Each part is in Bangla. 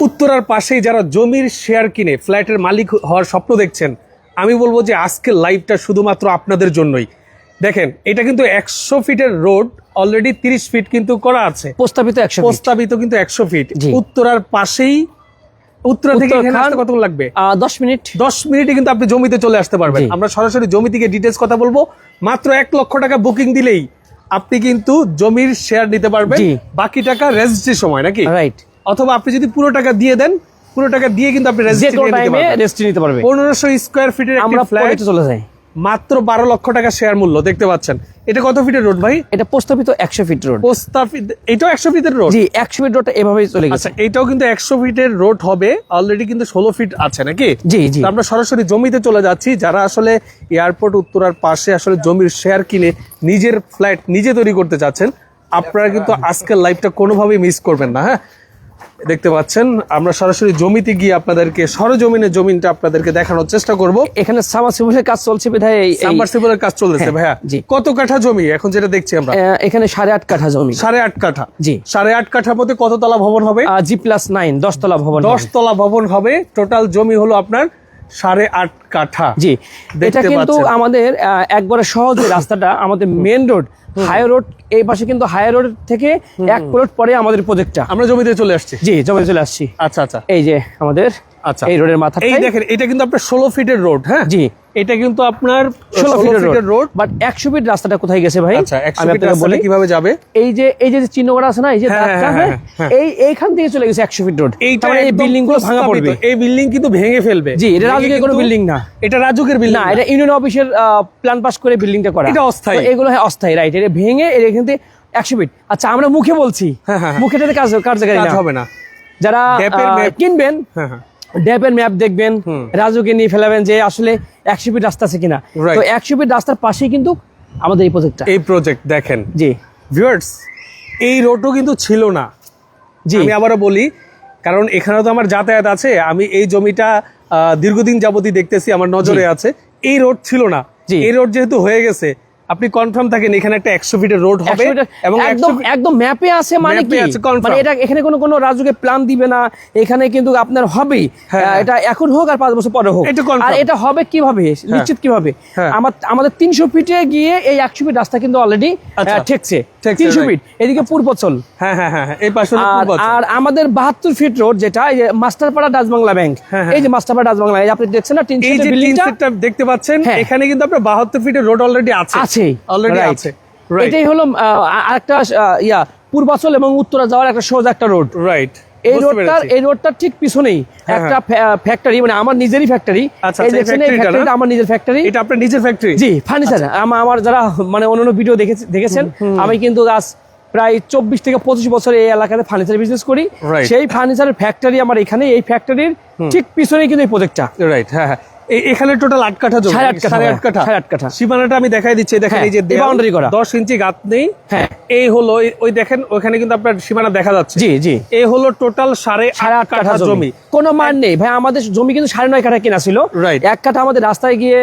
উত্তরার পাশেই যারা জমির শেয়ার কিনে ফ্ল্যাটের মালিক হওয়ার স্বপ্ন দেখছেন আমি বলব যে আজকের লাইভটা শুধুমাত্র আপনাদের জন্যই। দেখেন এটা কিন্তু একশো ফিটের রোড অলরেডি তিরিশ ফিট কিন্তু করা আছে। প্রস্তাবিত একশো প্রস্তাবিত কিন্তু একশো ফিট উত্তরার পাশেই উত্তরা থেকে এখানে আসতে কত লাগবে? দশ মিনিট। দশ মিনিটে কিন্তু আপনি জমিতে চলে আসতে পারবেন। আমরা সরাসরি জমি থেকে ডিটেলস কথা বলব। মাত্র এক লক্ষ টাকা বুকিং দিলেই আপনি কিন্তু জমির শেয়ার নিতে পারবেন। বাকি টাকা রেজিস্ট্রির সময় নাকি? রাইট অথবা আপনি যদি পুরো টাকা দিয়ে দেন পুরো টাকা দিয়ে কিন্তু আপনি রেজিস্ট্রি নিতে পারবে। পনেরোশো স্কোয়ার ফিটের একটি আমরা ফ্ল্যাট চলে যাই। মাত্র বারো লক্ষ টাকা শেয়ার মূল্য দেখতে পাচ্ছেন। এটা কত ফিটের রোড ভাই? এটা প্রস্তাবিত একশো ফিট রোড প্রস্তাবিত এটাও একশো ফিটের রোড জি একশো ফিট রোডটা এভাবেই চলে গেছে। আচ্ছা এটাও কিন্তু একশো ফিটের রোড হবে। অলরেডি কিন্তু ষোলো ফিট আছে নাকি? জি জি। তো আমরা সরাসরি জমিতে চলে যাচ্ছি। যারা আসলে এয়ারপোর্ট উত্তরার পাশে আসলে জমির শেয়ার কিনে নিজের ফ্ল্যাট নিজে তৈরি করতে চাচ্ছেন আপনারা কিন্তু আজকের লাইভটা কোনোভাবেই মিস করবেন না হ্যাঁ? দেখতে পাচ্ছেন আমরা সরাসরি জমিতে গিয়ে আপনাদেরকে সরজমিনে জমিনটা আপনাদেরকে দেখানোর চেষ্টা করব। এখানে সামাসিবলের কাজ চলছে বিধায় সাবমার্সিবলের কাজ চলতেছে হ্যাঁ, ভাইয়া। জি। কত কাঠা জমি? এখন যেটা দেখছি আমরা। এখানে সাড়ে আট কাঠা জমি। সাড়ে আট কাঠা। জি। সাড়ে আট কাঠার মধ্যে কত তলা ভবন হবে? জি প্লাস নাইন দশতলা ভবন দশ তলা ভবন হবে। টোটাল জমি হলো আপনার সাড়ে আট কাঠা। জি। এটা কিন্তু আমাদের একবারে সহজ রাস্তাটা আমাদের মেন রোড হাই রোড এই পাশে কিন্তু হাই রোড থেকে এক প্লট পরে আমাদের প্রজেক্টটা আমরা জমিতে চলে আসছি। জি জমিতে চলে আসছি। আচ্ছা আচ্ছা। এই যে আমাদের আচ্ছা। এই রোডের মাথা এই দেখেন এটা কিন্তু আপনার ষোলো ফিটের রোড হ্যাঁ? জি। এটা কিন্তু আপনার ষোলো ফিটের রোড। বাট একশো ফিট রাস্তাটা কোথায় গেছে ভাই? আচ্ছা আমি ফিট আপনাকে বলি কীভাবে যাবে? এই যে এই যে চিহ্ন করা আছে না এই যে হ্যাঁ, হ্যাঁ, হ্যাঁ? এই এইখান থেকে চলে গেছে একশো ফিট রোড। এইটা এই বিল্ডিংগুলো ভাঙা পড়বে। এই বিল্ডিং কিন্তু ভেঙে ফেলবে। জি এটা রাজুকের কোনো বিল্ডিং না। এটা রাজুকের বিল্ডিং না এটা ইউনিয়ন অফিসের প্ল্যান পাস করে বিল্ডিংটা করা। এটা অস্থায়ী। এগুলো হ্যাঁ অস্থায়ী রাইট এটা ভেঙে এখান থেকে একশো ফিট। আচ্ছা আমরা মুখে বলছি। মুখে কাজ কার্যকারী হবে না। যারা কিনবেন হ্যাঁ হ্যাঁ। ড্যাপের ম্যাপ দেখবেন রাজুকে নিয়ে ফেলাবেন যে আসলে একশো ফিট রাস্তা আছে কিনা. তো একশো ফিট রাস্তার পাশেই কিন্তু আমাদের এই প্রজেক্টটা এই প্রজেক্ট দেখেন। জি। ভিউয়ার্স এই রোডও কিন্তু ছিল না। জি। আমি আবারও বলি কারণ এখানে তো আমার যাতায়াত আছে। আমি এই জমিটা দীর্ঘদিন যাবতই দেখতেছি আমার নজরে আছে। এই রোড ছিল না। এই রোড যেহেতু হয়ে গেছে আপনি কনফার্ম থাকেন এখানে একটা একশো ফিটের রোড হবে এবং একদম একদম ম্যাপে আছে মানে কি? মানে এটা এখানে কোনো কোনো রাজুকে প্ল্যান দিবে না এখানে কিন্তু আপনার হবেই। হ্যাঁ, এটা এখন হোক আর পাঁচ বছর পরে হোক। আর এটা হবে কীভাবে? নিশ্চিত কীভাবে? হ্যাঁ। আমার আমাদের তিনশো ফিটে গিয়ে এই একশো ফিট রাস্তা কিন্তু অলরেডি আচ্ছা। ঠেকছে। তিনশো ফিট এদিকে পূর্বচল হ্যাঁ হ্যাঁ হ্যাঁ হ্যাঁ, এই পাশে আর আমাদের বাহাত্তর ফিট রোড যেটা এই যে মাস্টারপাড়া ডাচবাংলা ব্যাংক হ্যাঁ, হ্যাঁ। এই যে মাস্টারপাড়া ডাচবাংলা আপনি দেখছেন না তিন এই যে তিন বিল্ডিংটা সেটটা দেখতে পাচ্ছেন হ্যাঁ। এখানে কিন্তু আপনার বাহাত্তর ফিটের রোড অলরেডি আছে আছে অলরেডি আছে। এটাই হলো আরেকটা ইয়া পূর্বাচল এবং উত্তরা যাওয়ার একটা সোজা একটা রোড রাইট এই রোডটার এই রোডটার ঠিক পিছনেই একটা ফ্যাক্টরি মানে আমার নিজেরই ফ্যাক্টরি হ্যাঁ, আচ্ছা, আচ্ছা, আমার নিজের ফ্যাক্টরি এটা আপনার নিজের ফ্যাক্টরি জি ফার্নিচার আচ্ছা। আমার যারা মানে অন্যান্য ভিডিও দেখেছেন আমি কিন্তু আজ প্রায় চব্বিশ থেকে পঁচিশ বছর এই এলাকাতে ফার্নিচার বিজনেস করি। সেই ফার্নিচারের ফ্যাক্টরি আমার এখানে এই ফ্যাক্টরির ঠিক পিছনেই কিন্তু এই প্রজেক্টটা রাইট হ্যাঁ হ্যাঁ। এখানে টোটাল আট কাঠা জমি। সাড়ে আট কাঠা, সাড়ে আট কাঠা। সীমানাটা আমি দেখাই দিচ্ছি দেখেন হ্যাঁ, এই যে boundary করা। দশ ইঞ্চি গাত নেই। হ্যাঁ। এই হলো ওই দেখেন ওখানে কিন্তু আপনার সীমানা দেখা যাচ্ছে। জি জি। এই হলো টোটাল সাড়ে সাড়ে আট কাঠা জমি। কোনো মান নেই। ভাই আমাদের জমি কিন্তু সাড়ে নয় কাঠা কেনা ছিল। Right. এক কাঠা আমাদের রাস্তায় গিয়ে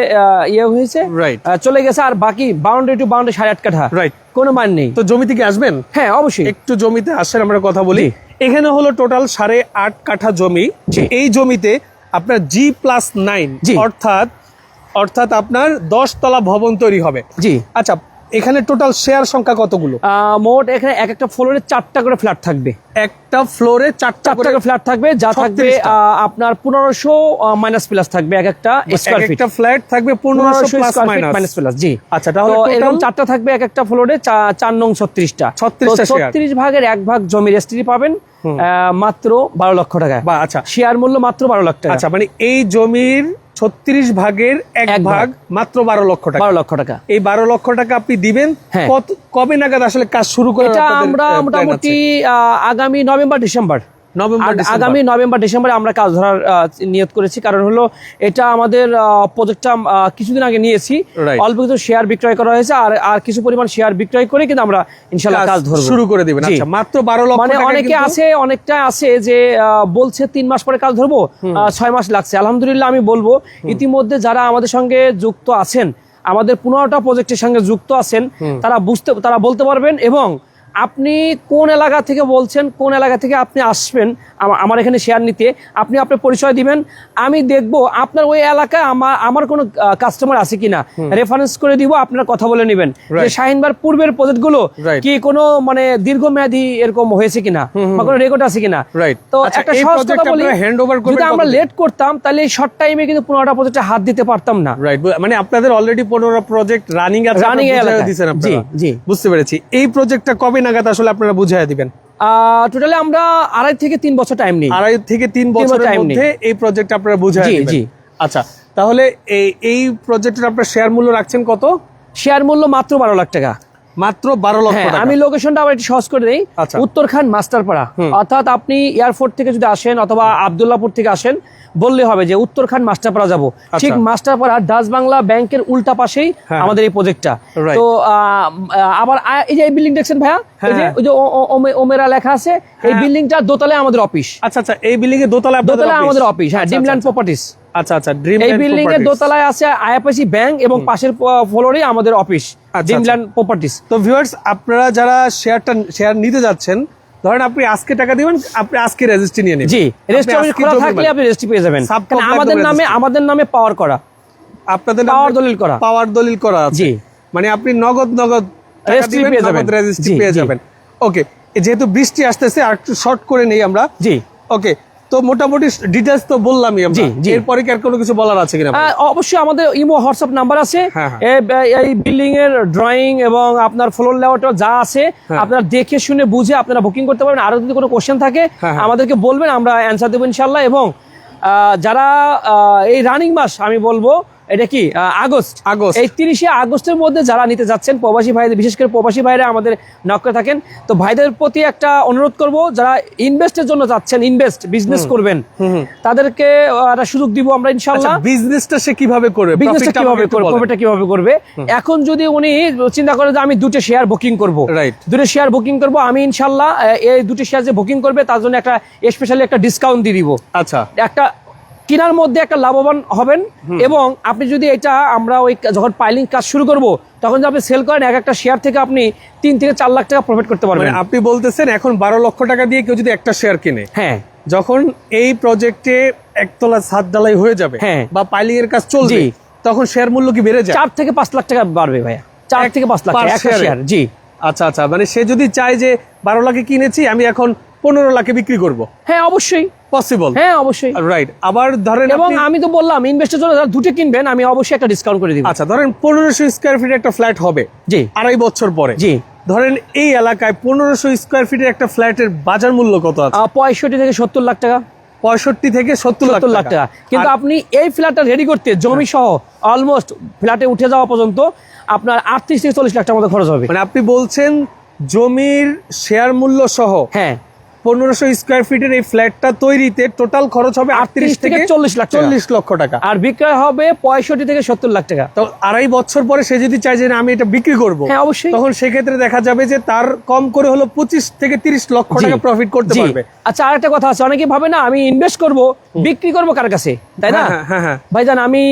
ইয়ে হয়েছে. আহ, চলে গেছে আর বাকি বাউন্ডারি টু বাউন্ডারি সাড়ে আট কাঠা। রাইট কোনো মান নেই। তো জমি থেকে আসবেন? হ্যাঁ অবশ্যই। একটু জমিতে আসেন আমরা কথা বলি। এখানে হলো টোটাল সাড়ে আট কাঠা জমি। এই জমিতে আপনার জি প্লাস নাইন জি। অর্থাৎ অর্থাৎ আপনার দশতলা ভবন তৈরি হবে জি আচ্ছা এখানে টোটাল শেয়ার সংখ্যা কতগুলো? মোট এখানে এক একটা ফ্লোরে চারটা করে ফ্ল্যাট থাকবে। একটা ফ্লোরে চারটা করে ফ্ল্যাট থাকবে যা থাকবে আপনার পনেরোশো মাইনাস প্লাস থাকবে এক একটা স্কোয়ার ফিট একটা ফ্ল্যাট থাকবে পনেরোশো মাইনাস প্লাস জি। আচ্ছা, তাহলে এরকম চারটা থাকবে এক একটা ফ্লোরে চার নং ছত্রিশটা। 36টা ছত্রিশ ভাগের এক ভাগ জমির রেস্ট্রি পাবেন আহ, মাত্র বারো লক্ষ টাকা বা আচ্ছা। শেয়ার মূল্য মাত্র বারো লাখ টাকা। আচ্ছা মানে এই জমির ছত্রিশ ভাগের এক ভাগ। মাত্র বারো লক্ষ টাকা বারো লক্ষ টাকা এই বারো লক্ষ টাকা আপনি দিবেন হ্যাঁ। কত কবে নাগাদ আসলে কাজ শুরু করে আমরা মোটামুটি আহ, আগামী নভেম্বর ডিসেম্বর নভেম্বর আগামী নভেম্বর ডিসেম্বরে আমরা কাজ ধরার নিয়ত করেছি। কারণ হলো এটা আমাদের প্রজেক্টটা কিছুদিন আগে নিয়েছি। অল্প কিছু শেয়ার বিক্রয় করা হয়েছে আর আর কিছু পরিমাণ শেয়ার বিক্রয় করে কিন্তু আমরা ইনশাল্লাহ কাজ ধরবো। শুরু করে দিবেন। আচ্ছা মাত্র বারো লক্ষ মানে অনেকে আছে অনেকটা আছে যে বলছে তিন মাস পরে কাজ ধরবো ছয় মাস লাগছে। আলহামদুলিল্লাহ আমি বলব ইতিমধ্যে যারা আমাদের সঙ্গে যুক্ত আছেন আমাদের পনেরোটা প্রজেক্টের সঙ্গে যুক্ত আছেন তারা বুঝতে তারা বলতে পারবেন এবং আপনি কোন এলাকা থেকে বলছেন কোন এলাকা থেকে আপনি আসবেন আমার এখানে শেয়ার নিতে আপনি আপনার পরিচয় দিবেন। আমি দেখব আপনার ওই এলাকায় আমার আমার কোনো কাস্টমার আছে কিনা। রেফারেন্স করে দিব আপনার কথা বলে নেবেন। যে শাহিনবার পূর্বের প্রজেক্টগুলো. কি কোনো মানে দীর্ঘমেয়াদী এরকম হয়েছে কিনা? বা কোনো রেকর্ড আছে কিনা? তো আচ্ছা, একটা সহজ কথা বলি যদি আমরা লেট করতাম তাহলে এই শর্ট টাইমে কিন্তু পনেরোটা প্রজেক্টে হাত দিতে পারতাম না। রাইট মানে আপনাদের অলরেডি পনেরো প্রজেক্ট রানিং আছে জি। বুঝতে পেরেছি। এই প্রজেক্টটা কবে নাগাদ আসলে আপনারা বুঝাইয়া দিবেন। টোটালি আমরা আড়াই থেকে তিন বছর টাইম নিই। আড়াই থেকে তিন বছরের। মধ্যে এই প্রজেক্ট আপনারা বুঝাইয়া জি, জি। আচ্ছা। তাহলে এই এই প্রজেক্টের আপনার শেয়ার মূল্য রাখছেন কত? শেয়ার মূল্য মাত্র বারো লাখ টাকা। মাত্র বারো লক্ষ হ্যাঁ টাকা। আমি লোকেশনটা আবার একটু সহজ করে দিই। আচ্ছা। উত্তরখান মাস্টারপাড়া। অর্থাৎ আপনি এয়ারপোর্ট থেকে যদি আসেন অথবা আবদুল্লাপুর থেকে আসেন বললে হবে যে উত্তরখান মাস্টারপাড়া যাব। ঠিক মাস্টারপাড়া ডাচ বাংলা ব্যাংকের উল্টা পাশেই হ্যাঁ। আমাদের এই প্রজেক্টটা. তো আবার এই যে এই বিল্ডিং দেখছেন ভাইয়া? হ্যাঁ। ওই যে ওমেরা লেখা আছে এই বিল্ডিংটা দোতলায় আমাদের অফিস আচ্ছা আচ্ছা এই বিল্ডিং এর দোতলা দোতলায় আমাদের অফিস হ্যাঁ আচ্ছা, ডিমল্যান্ড আচ্ছা, প্রপার্টিস আচ্ছা আচ্ছা ড্রিম এই বিল্ডিং এর দোতলায় আছে আইএফআইসি ব্যাংক এবং পাশের ফ্লোরে আমাদের অফিস আচ্ছা। ডিমল্যান্ড প্রপার্টিস তো ভিউয়ার্স আপনারা যারা শেয়ারটা শেয়ার নিতে যাচ্ছেন ধরেন আপনি আজকে টাকা দিবেন আপনি আজকে রেজিস্ট্রি নিয়ে নেবেন। জি রেজিস্ট্রি খোলা থাকলে আপনি রেজিস্ট্রি পেয়ে যাবেন। আমাদের নামে আমাদের নামে পাওয়ার করা। আপনাদের পাওয়ার দলিল করা। পাওয়ার দলিল করা আছে। জি। মানে আপনি নগদ নগদ রেজিস্ট্রি পেয়ে যাবেন। রেজিস্ট্রি পেয়ে যাবেন। ওকে যেহেতু বৃষ্টি আসতেছে আর একটু শর্ট করে নেই আমরা। জি। ওকে তো মোটামুটি ডিটেলস তো বললামই আমরা। এরপরে কি আর কোনো কিছু বলার আছে কিনা অবশ্যই আমাদের ইমো হোয়াটসঅ্যাপ নাম্বার আছে হ্যাঁ, হ্যাঁ। এই বিল্ডিং এর ড্রয়িং এবং আপনার ফ্লোর লেআউট যা আছে হ্যাঁ। আপনারা দেখে শুনে বুঝে আপনারা বুকিং করতে পারবেন আরও যদি কোনো কোশ্চেন থাকে। আমাদেরকে বলবেন আমরা অ্যান্সার দেবো ইনশাল্লাহ এবং যারা এই রানিং মাস আমি বলব এটা কি? আগস্ট। আগস্ট। এই তিরিশে আগস্টের মধ্যে যারা নিতে যাচ্ছেন প্রবাসী ভাইদের বিশেষ করে প্রবাসী ভাইরা আমাদের নকরে থাকেন তো ভাইদের প্রতি একটা অনুরোধ করব যারা ইনভেস্টের জন্য যাচ্ছেন ইনভেস্ট বিজনেস করবেন তাদেরকে একটা সুযোগ দিব আমরা ইনশাল্লাহ বিজনেসটা আচ্ছা, সে কীভাবে করবে? বিজনেসটা কীভাবে করবে। প্রফিটটা কীভাবে করবে? এখন যদি উনি চিন্তা করে যে আমি দুটো শেয়ার বুকিং করব. দুটো শেয়ার বুকিং করব আমি ইনশাল্লাহ আহ, এই দুটো শেয়ার যে বুকিং করবে তার জন্য একটা স্পেশালি একটা ডিসকাউন্ট দিয়ে দিব। আচ্ছা। একটা কেনার মধ্যে একটা লাভবান হবেন এবং আপনি যদি এটা আমরা ওই যখন পাইলিং কাজ শুরু করব তখন যদি আপনি সেল করেন এক একটা শেয়ার থেকে আপনি তিন থেকে চার লাখ টাকা প্রফিট করতে মানে পারবেন আপনি বলতেছেন এখন বারো লক্ষ টাকা দিয়ে কেউ যদি একটা শেয়ার কিনে হ্যাঁ। যখন এই প্রজেক্টে একতলা ছাদ ডালাই হয়ে যাবে হ্যাঁ। বা পাইলিং এর কাজ চলবে তখন শেয়ার মূল্য কি বেড়ে যায়? চার থেকে পাঁচ লাখ টাকা বাড়বে ভাইয়া। চার থেকে পাঁচ লাখ টাকা জি। আচ্ছা আচ্ছা মানে সে যদি চায় যে বারো লাখে কিনেছি আমি এখন পনেরো লাখে বিক্রি করব। হ্যাঁ অবশ্যই। পসিবল হ্যাঁ অবশ্যই। রাইট আবার ধরেন এবং আমি তো বললাম ইনভেস্টের জন্য যারা দুটো কিনবেন আমি অবশ্যই একটা ডিসকাউন্ট করে দিব। আচ্ছা ধরেন পনেরোশো স্কোয়ার ফিটের একটা ফ্ল্যাট হবে জি। আড়াই বছর পরে। জি। ধরেন এই এলাকায় পনেরোশো স্কোয়ার ফিটের একটা ফ্ল্যাটের বাজার মূল্য কত আছে? পঁয়ষট্টি থেকে সত্তর লাখ টাকা। পঁয়ষট্টি থেকে সত্তর সত্তর লাখ টাকা। কিন্তু আপনি এই ফ্ল্যাটটা রেডি করতে জমি সহ অলমোস্ট ফ্ল্যাটে উঠে যাওয়া পর্যন্ত আপনার আটত্রিশ থেকে চল্লিশ লাখ টাকার মতো খরচ হবে। মানে আপনি বলছেন জমির শেয়ার মূল্য সহ হ্যাঁ। পনেরোশো স্কোয়ার ফিটের এই ফ্ল্যাটটা তৈরিতে টোটাল খরচ হবে আটত্রিশ থেকে চল্লিশ লাখ চল্লিশ লক্ষ টাকা। আর বিক্রয় হবে পঁয়ষট্টি থেকে সত্তর লাখ টাকা। তো আড়াই বছর পরে সে যদি চায় যে আমি এটা বিক্রি করব হ্যাঁ অবশ্যই। তখন সেক্ষেত্রে দেখা যাবে যে তার কম করে হলো পঁচিশ থেকে তিরিশ লক্ষ টাকা প্রফিট করতে পারবে। আচ্ছা আর একটা কথা আছে। অনেকে ভাবে না আমি ইনভেস্ট করব বিক্রি করব কার কাছে? তাই না? হ্যাঁ, হ্যাঁ, হ্যাঁ। ভাইজান আমি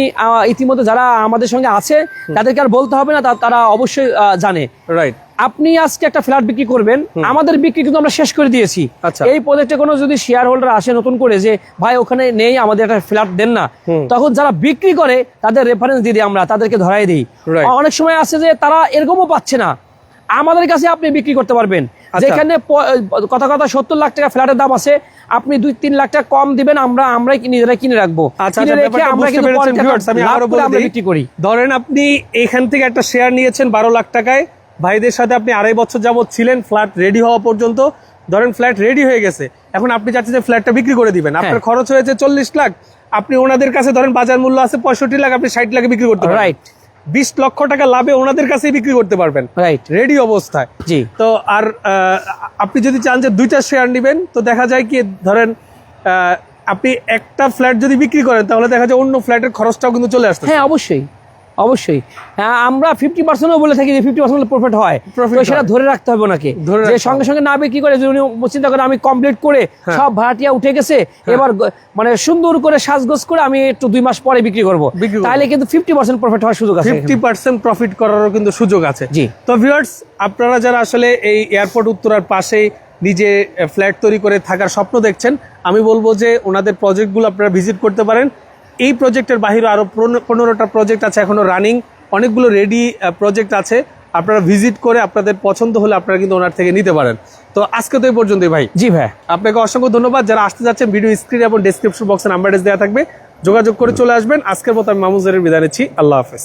ইতিমধ্যে যারা আমাদের সঙ্গে আছে তাদেরকে আর বলতে হবে না তারা অবশ্যই জানে। রাইট আপনি আজকে একটা ফ্ল্যাট বিক্রি করবেন আমাদের বিক্রি কিন্তু আমরা শেষ করে দিয়েছি। আচ্ছা। এই প্রজেক্টে কোনো যদি শেয়ার হোল্ডার আসে নতুন করে যে ভাই ওখানে নেই আমাদের একটা ফ্ল্যাট দেন না। তখন যারা বিক্রি করে তাদের রেফারেন্স দিয়ে দিই আমরা তাদেরকে ধরাই দিই। অনেক সময় আছে যে তারা এরকমও পাচ্ছে না। আমাদের কাছে আপনি বিক্রি করতে পারবেন। আচ্ছা। যেখানে কথা কথা সত্তর লাখ টাকা ফ্ল্যাটের দাম আছে আপনি দুই তিন লাখ টাকা কম দিবেন আমরা আমরাই নিজেরা কিনে রাখব। আচ্ছা। বিক্রি করি। ধরেন আপনি এখান থেকে একটা শেয়ার নিয়েছেন বারো লাখ টাকায় ভাইদের সাথে আপনি আড়াই বছর যাবত ছিলেন ফ্ল্যাট রেডি হওয়া পর্যন্ত। ধরেন ফ্ল্যাট রেডি হয়ে গেছে। এখন আপনি চাচ্ছেন যে ফ্ল্যাটটা বিক্রি করে দিবেন। হ্যাঁ। আপনার খরচ হয়েছে চল্লিশ লাখ। আপনি ওনাদের কাছে ধরেন বাজার মূল্য আছে পঁয়ষট্টি লাখ আপনি ষাট লাখে বিক্রি করতে পারবেন। রাইট বিশ লক্ষ টাকা লাভে ওনাদের কাছেই বিক্রি করতে পারবেন। রাইট রেডি অবস্থায়। জি। তো আর আপনি যদি চান যে দুইটা শেয়ার নেবেন তো দেখা যায় কি ধরেন আপনি একটা ফ্ল্যাট যদি বিক্রি করেন তাহলে দেখা যায় অন্য ফ্ল্যাটের খরচটাও কিন্তু চলে আসতে হ্যাঁ অবশ্যই। অবশ্যই। হ্যাঁ আমরা ফিফটি পার্সেন্টও বলে থাকি যে ফিফটি পার্সেন্ট প্রফিট হয়। তো সেটা ধরে রাখতে হবে ওনাকে। যে সঙ্গে সঙ্গে না বিক্রি করে? চিন্তা করে আমি কমপ্লিট করে হ্যাঁ। সব ভাড়াটিয়া উঠে গেছে এবার মানে সুন্দর করে সাজগোজ করে আমি একটু দুই মাস পরে বিক্রি করব। বিক্রি করব। তাহলে কিন্তু ফিফটি পার্সেন্ট প্রফিট হওয়ার সুযোগ আছে ফিফটি পার্সেন্ট প্রফিট করারও কিন্তু সুযোগ আছে। জি। তো ভিউয়ার্স আপনারা যারা আসলে এই এয়ারপোর্ট উত্তরার পাশেই নিজে ফ্ল্যাট তৈরি করে থাকার স্বপ্ন দেখছেন আমি বলব যে ওনাদের প্রজেক্টগুলো আপনারা ভিজিট করতে পারেন। এই প্রজেক্টের বাহিরে আরও পনেরোটা প্রজেক্ট আছে এখনও রানিং অনেকগুলো রেডি প্রজেক্ট আছে। আপনারা ভিজিট করে আপনাদের পছন্দ হলে আপনারা কিন্তু ওনার থেকে নিতে পারেন। তো আজকে তো এই পর্যন্তই ভাই। জি ভাই। আপনাকে অসংখ্য ধন্যবাদ। যারা আসতে যাচ্ছেন ভিডিও স্ক্রিন এবং ডিসক্রিপশন বক্সে নাম্বার দেওয়া থাকবে। যোগাযোগ করে চলে আসবেন। আজকের মতো আমি মামুজারের বিদায় নিচ্ছি। আল্লাহ হাফেজ।